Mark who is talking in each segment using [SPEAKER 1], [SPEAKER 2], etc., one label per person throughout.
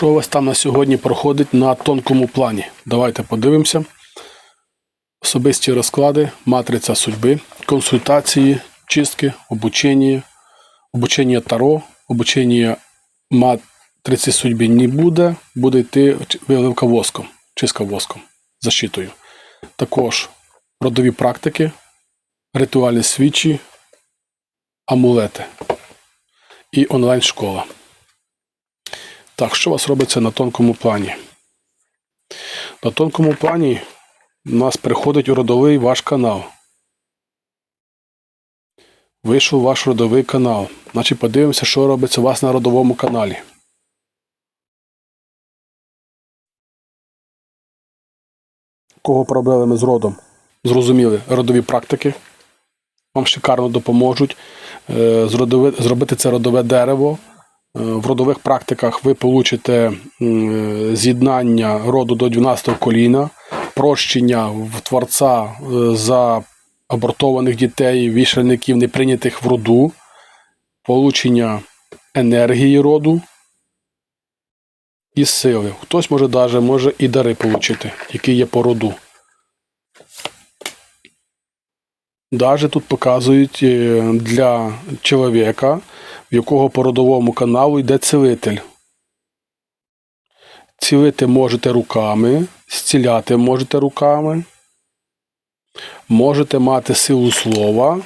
[SPEAKER 1] Що у вас там на сьогодні проходить на тонкому плані? Давайте подивимося. Особисті розклади, матриця судьби, консультації, чистки, обучення, обучення таро, обучення матриці судьби не буде, буде йти виливка воском, чистка воском, защитою. Також родові практики, ритуальні свічі, амулети і онлайн-школа. Так, що у вас робиться на тонкому плані? На тонкому плані у нас приходить у родовий ваш канал. Вийшов ваш родовий канал. Значить, подивимося, що робиться у вас на родовому каналі. Кого проблеми з родом? Зрозуміли, родові практики. Вам шикарно допоможуть е, зробити це родове дерево. Е, В родових практиках ви получите з'єднання роду до 12 коліна, прощення в творця е, за абортованих дітей, вішальників, не прийнятих в роду, получення енергії роду і сили. Хтось може даже може і дари отримати, які є по роду. Даже тут показують е, для чоловіка, в якого по родовому каналу йде цілитель. Цілити можете руками, зціляти можете руками, можете мати силу слова,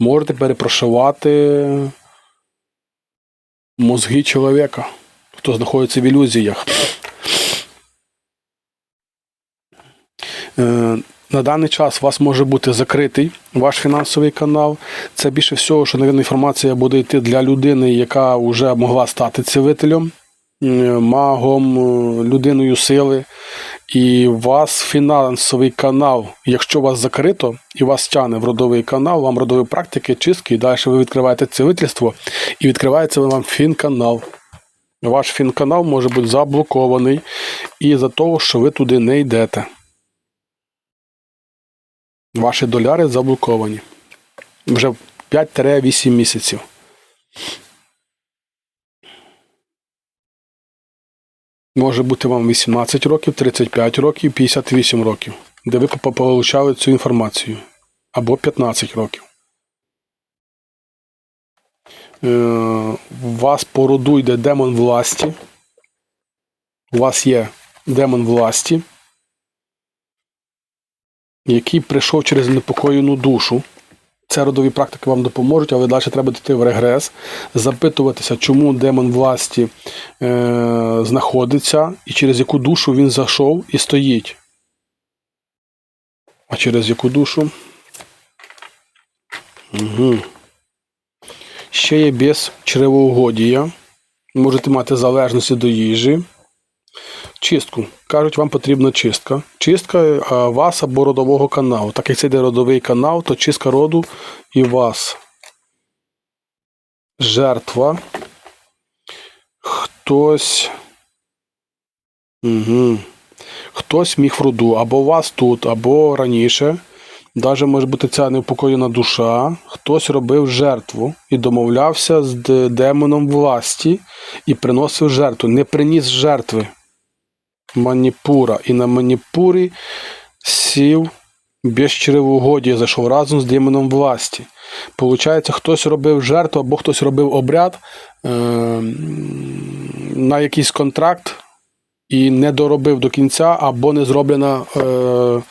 [SPEAKER 1] можете перепрошивати мозги чоловіка, хто знаходиться в ілюзіях. На даний час у вас може бути закритий ваш фінансовий канал. Це більше всього, що навірно, інформація буде йти для людини, яка вже могла стати цілителем, е, магом, е, людиною сили. І у вас фінансовий канал, якщо у вас закрито і вас тягне в родовий канал, вам родові практики, чистки, і далі ви відкриваєте цілительство і відкривається вам фінканал. Ваш фінканал може бути заблокований і-за того, що ви туди не йдете. Ваші доляри заблоковані. Вже 5-8 місяців. Може бути вам 18 років, 35 років, 58 років, де ви по- получали цю інформацію. Або 15 років. Е, у вас по роду йде демон власті. У вас є демон власті який прийшов через непокоєну душу. Це родові практики вам допоможуть, але далі треба йти в регрес, запитуватися, чому демон власті е, знаходиться і через яку душу він зайшов і стоїть. А через яку душу? Угу. Ще є без чревоугодія. Можете мати залежності до їжі. Чистку. Кажуть, вам потрібна чистка. Чистка вас або родового каналу. Так як це йде родовий канал, то чистка роду і вас. Жертва. Хтось. Угу. Хтось міг в роду, або вас тут, або раніше. Даже може бути ця неупокоєна душа. Хтось робив жертву і домовлявся з демоном власті і приносив жертву. Не приніс жертви. Маніпура. І на Маніпурі сів без чревоугодія, зайшов разом з демоном власті. Получається, хтось робив жертву або хтось робив обряд е- на якийсь контракт і не доробив до кінця, або не зроблена. Е-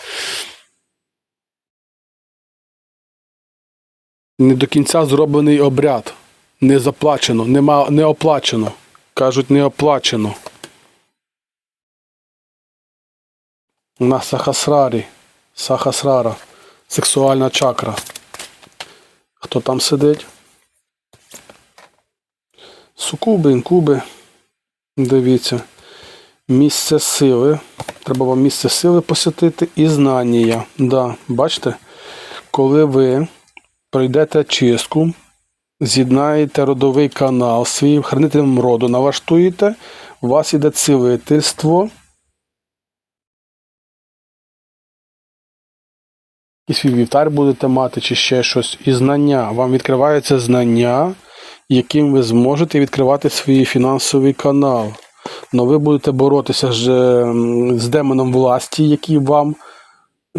[SPEAKER 1] не до кінця зроблений обряд. Не заплачено, нема, не оплачено. Кажуть, не оплачено. На Сахасрарі. Сахасрара. Сексуальна чакра. Хто там сидить? Сукуби, інкуби. Дивіться. Місце сили. Треба вам місце сили посвятити і знання. Да, бачите? Коли ви пройдете чистку, з'єднаєте родовий канал свій, хранителем роду налаштуєте, у вас іде цілительство. І свій вівтар будете мати, чи ще щось. І знання. Вам відкриваються знання, яким ви зможете відкривати свій фінансовий канал. але ви будете боротися ж з демоном власті, який вам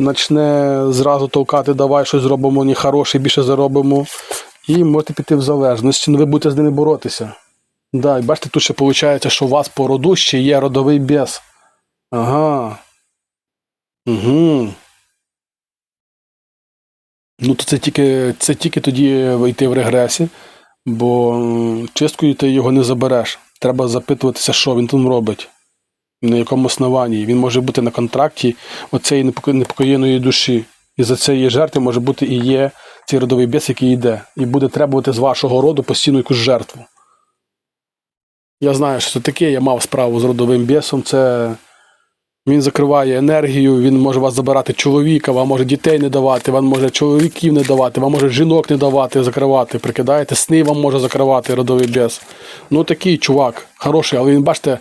[SPEAKER 1] почне зразу толкати, давай щось зробимо нехороше, більше заробимо. І можете піти в залежність, але ви будете з ними боротися. Да, і бачите, тут ще виходить, що у вас по роду ще є родовий біс. Ага. Угу. Ну, то це тільки, це тільки тоді вийти в регресі, бо чисткою ти його не забереш. Треба запитуватися, що він там робить, на якому основанні. Він може бути на контракті оцеї непокоєної душі. І за цієї жертви може бути і є цей родовий біс, який йде, і буде требувати з вашого роду постійно якусь жертву. Я знаю, що це таке, я мав справу з родовим бісом. Це він закриває енергію, він може вас забирати чоловіка, вам може дітей не давати, вам може чоловіків не давати, вам може жінок не давати, закривати. Прикидаєте, сни вам може закривати родовий біс. Ну такий чувак, хороший, але він, бачите,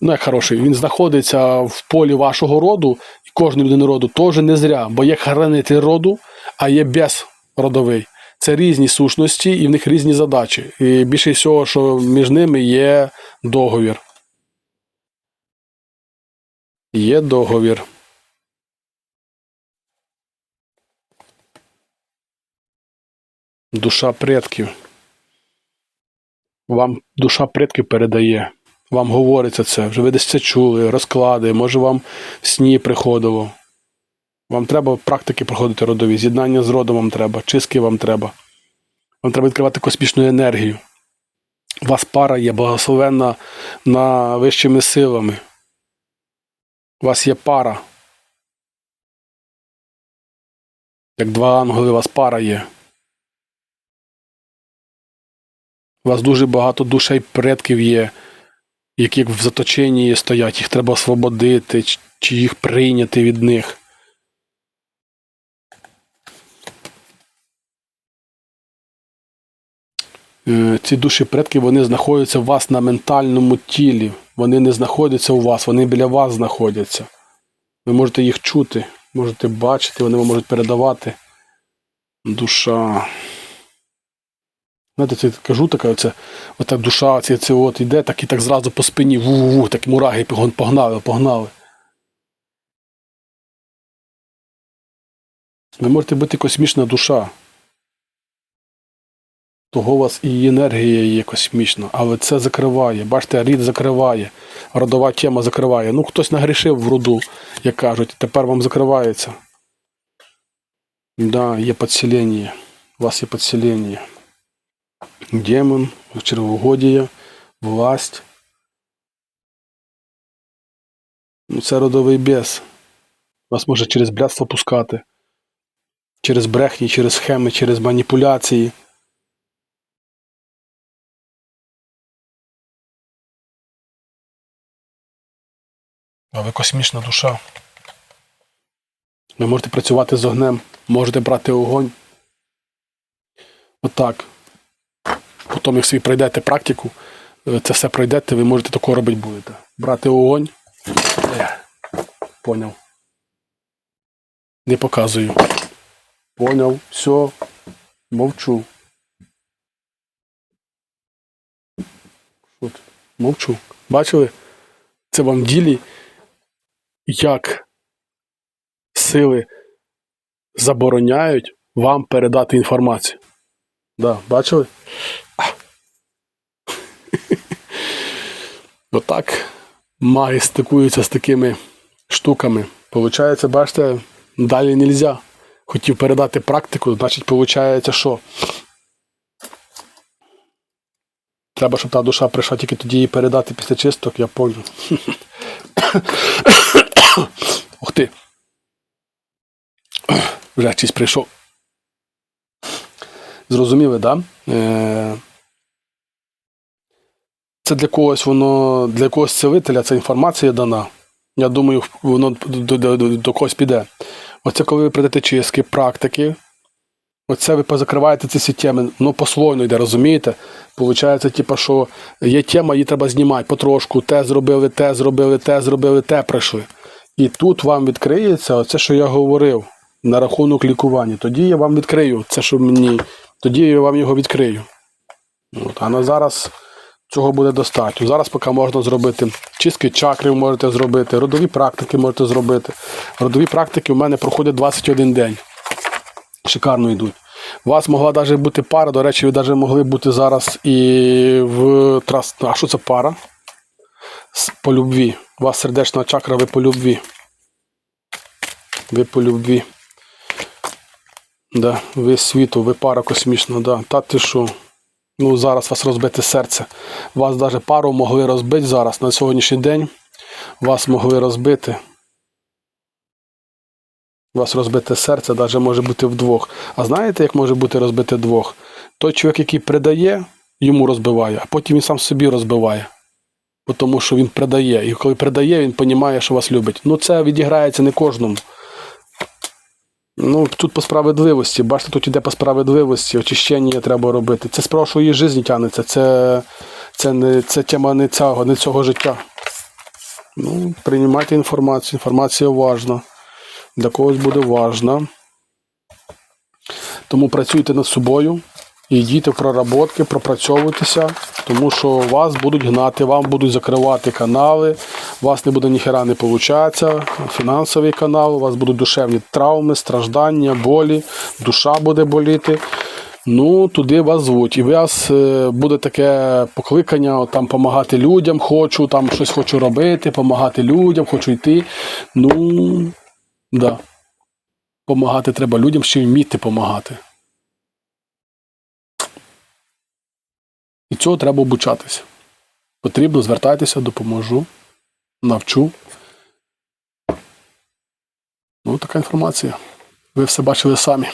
[SPEAKER 1] ну як хороший, він знаходиться в полі вашого роду, і кожної людини роду теж не зря, бо є хранитель роду, а є біс родовий. Це різні сущності і в них різні задачі. І більше всього, що між ними є договір. Є договір. Душа предків. Вам душа предків передає. Вам говориться це. Вже ви десь це чули, розклади, може вам в сні приходило. Вам треба практики проходити родові. З'єднання з родом вам треба, чистки вам треба. Вам треба відкривати космічну енергію. У вас пара є благословенна на вищими силами. У вас є пара. Як два ангели, у вас пара є. У вас дуже багато душей предків є, які в заточенні стоять, їх треба освободити, чи- їх прийняти від них. Ці душі предків вони знаходяться у вас на ментальному тілі. Вони не знаходяться у вас, вони біля вас знаходяться. Ви можете їх чути, можете бачити, вони вам можуть передавати. Душа. Знаєте, це кажу таке, оце, ота душа, це, це от іде, так і так зразу по спині, ву-ву-ву, так мураги погнали, погнали. Ви можете бути космічна душа. Того у вас і енергія є космічна, але це закриває. Бачите, рід закриває, родова тема закриває. Ну, хтось нагрішив в роду, як кажуть, тепер вам закривається. Да, є підселення. У вас є підселення. Демон, червогодія, власть. Ну, це родовий бес. Вас може через блядство пускати. Через брехні, через схеми, через маніпуляції. Ви космічна душа. Ви можете працювати з огнем, можете брати огонь. Отак. Потім, якщо ви пройдете практику, е, це все пройдете, ви можете тако робити будете. Брати огонь. Е, Поняв. Не показую. Поняв. Все. Мовчу. От. Мовчу. Бачили? Це вам ділі, як сили забороняють вам передати інформацію. Да, бачили? Отак маги стикуються з такими штуками. Получається, бачите, далі не можна. Хотів передати практику, значить, виходить, що треба, щоб та душа прийшла тільки тоді її передати після чисток, я понял. Ух ти. Вже чись прийшов. Зрозуміли, так? Да? Е- це для когось воно, для когось целителя ця інформація дана. Я думаю, воно до, до, до, до когось піде. Оце коли ви прийдете чистки, практики, оце ви позакриваєте ці всі теми, ну послойно йде, розумієте? Получається, типу, що є тема, її треба знімати потрошку, те зробили, те зробили, те зробили, те пройшли. І тут вам відкриється оце, що я говорив на рахунок лікування. Тоді я вам відкрию це, що мені, тоді я вам його відкрию. От, а на зараз Цього буде достатньо. Зараз поки можна зробити чистки чакрів, можете зробити, родові практики можете зробити. Родові практики у мене проходять 21 день. Шикарно йдуть. У вас могла навіть бути пара, до речі, ви навіть могли бути зараз і в трас. А що це пара? По любві. У вас сердечна чакра, ви по любві. Ви по любві. Да, ви світу, ви пара космічна, да. Та ти що? Ну, зараз вас розбите серце. Вас навіть пару могли розбити зараз на сьогоднішній день. Вас могли розбити. Вас розбите серце, навіть може бути вдвох. А знаєте, як може бути розбите двох? Той чоловік, який придає, йому розбиває, а потім він сам собі розбиває. Тому що він придає. І коли придає, він розуміє, що вас любить. Ну, це відіграється не кожному. Ну, тут по справедливості. Бачите, тут іде по справедливості, очищення треба робити. Це з прошлої житті тягнеться. Це, це, не, це тема не цього, не цього життя. Ну, приймайте інформацію. Інформація важна. Для когось буде важна. Тому працюйте над собою, йдіть в проработки, пропрацьовуйтеся, тому що вас будуть гнати, вам будуть закривати канали, у вас не буде ніхера не получатися, фінансовий канал, у вас будуть душевні травми, страждання, болі, душа буде боліти. Ну, туди вас звуть. І у вас е, буде таке покликання там допомагати людям, хочу, там щось хочу робити, допомагати людям, хочу йти. Ну, да. Помагати треба людям, ще й вміти допомагати. І цього треба обучатися. Потрібно звертатися, допоможу, навчу. Ну, така інформація. Ви все бачили самі.